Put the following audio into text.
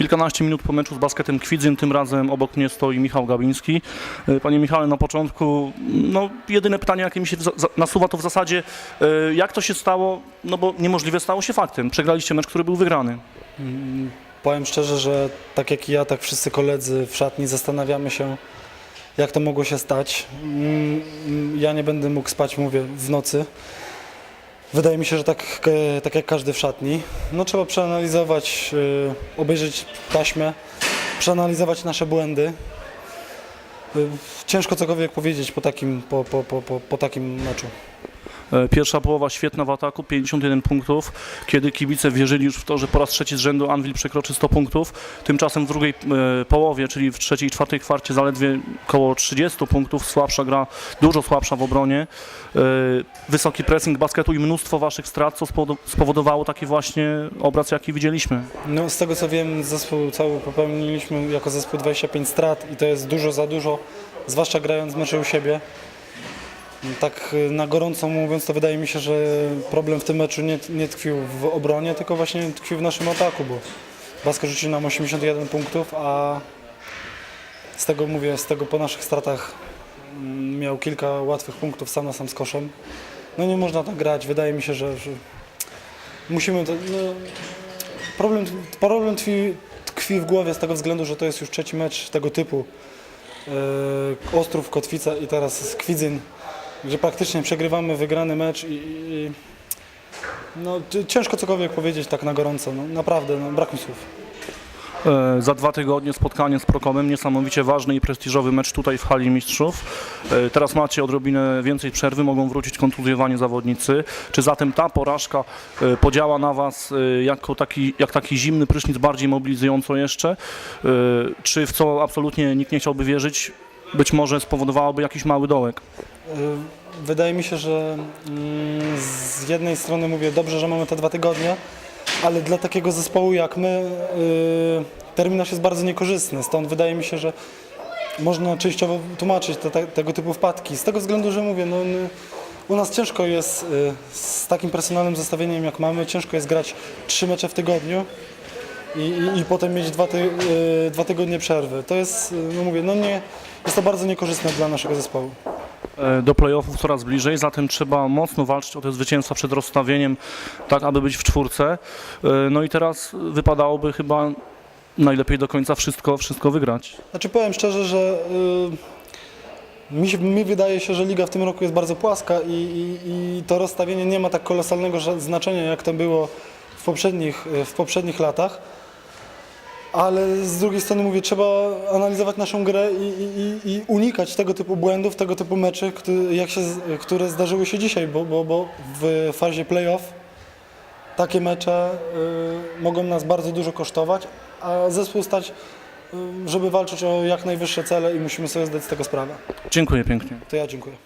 Kilkanaście minut po meczu z basketem Kwidzyn, tym razem obok mnie stoi Michał Gabiński. E, Panie Michale, na początku, no jedyne pytanie, jakie mi się nasuwa, to w zasadzie, e, jak to się stało, no bo niemożliwe stało się faktem. Przegraliście mecz, który był wygrany. Mm, Powiem szczerze, że tak jak i ja, tak wszyscy koledzy w szatni zastanawiamy się, jak to mogło się stać. Mm, mm, Ja nie będę mógł spać, mówię, w nocy. Wydaje mi się, że tak, e, tak jak każdy w szatni. No trzeba przeanalizować, e, obejrzeć taśmę, przeanalizować nasze błędy. E, Ciężko cokolwiek powiedzieć po takim, po, po, po, po, po takim meczu. E, Pierwsza połowa świetna w ataku, 51 punktów, kiedy kibice wierzyli już w to, że po raz trzeci z rzędu Anvil przekroczy 100 punktów. Tymczasem w drugiej e, połowie, czyli w trzeciej i czwartej kwarcie zaledwie około 30 punktów, słabsza gra, dużo słabsza w obronie. E, Wysoki pressing basketu i mnóstwo waszych strat, co spowodo- spowodowało taki właśnie obraz, jaki widzieliśmy. No, z tego co wiem, zespół cały popełniliśmy jako zespół 25 strat i to jest dużo za dużo, zwłaszcza grając mecze u siebie. Tak y, na gorąco mówiąc, to wydaje mi się, że problem w tym meczu nie, nie tkwił w obronie, tylko właśnie tkwił w naszym ataku, bo Baska rzucił nam 81 punktów, a z tego mówię, z tego po naszych stratach mm, miał kilka łatwych punktów sam na sam z koszem. No nie można tak grać, wydaje mi się, że, że musimy to, no, Problem, problem tkwi, tkwi w głowie z tego względu, że to jest już trzeci mecz tego typu. Yy, Ostrów, Kotwica i teraz Kwidzyn, gdzie praktycznie przegrywamy wygrany mecz i, i no, ciężko cokolwiek powiedzieć tak na gorąco. No, naprawdę, no, brak mi słów. E, Za dwa tygodnie spotkanie z Prokomem, niesamowicie ważny i prestiżowy mecz tutaj w hali mistrzów. E, Teraz macie odrobinę więcej przerwy, mogą wrócić kontuzjowani zawodnicy. Czy zatem ta porażka e, podziała na Was jako taki, jak taki zimny prysznic, bardziej mobilizująco jeszcze? Czy w co absolutnie nikt nie chciałby wierzyć, być może spowodowałoby jakiś mały dołek? Yy, Wydaje mi się, że mm, z jednej strony mówię dobrze, że mamy te dwa tygodnie, ale dla takiego zespołu jak my yy, terminarz jest bardzo niekorzystny. Stąd wydaje mi się, że można częściowo tłumaczyć te, te, tego typu wpadki. Z tego względu, że mówię, no, u nas ciężko jest yy, z takim personalnym zestawieniem jak mamy, ciężko jest grać trzy mecze w tygodniu. I, i, i potem mieć dwa, ty, yy, dwa tygodnie przerwy. To jest, yy, no mówię, no nie, jest to bardzo niekorzystne dla naszego zespołu. E, Do playoffów coraz bliżej, zatem trzeba mocno walczyć o te zwycięstwa przed rozstawieniem, tak aby być w czwórce. E, No i teraz wypadałoby chyba najlepiej do końca wszystko, wszystko wygrać. Znaczy powiem szczerze, że y, mi, się, mi wydaje się, że liga w tym roku jest bardzo płaska i, i, i to rozstawienie nie ma tak kolosalnego ża- znaczenia, jak to było w poprzednich, y, w poprzednich latach. Ale z drugiej strony mówię, trzeba analizować naszą grę i, i, i- unikać tego typu błędów, tego typu meczy, które, jak się, które zdarzyły się dzisiaj, bo, bo, bo w fazie playoff takie mecze y, mogą nas bardzo dużo kosztować, a zespół stać żeby walczyć o jak najwyższe cele i musimy sobie zdać z tego sprawę. Dziękuję pięknie. To ja dziękuję.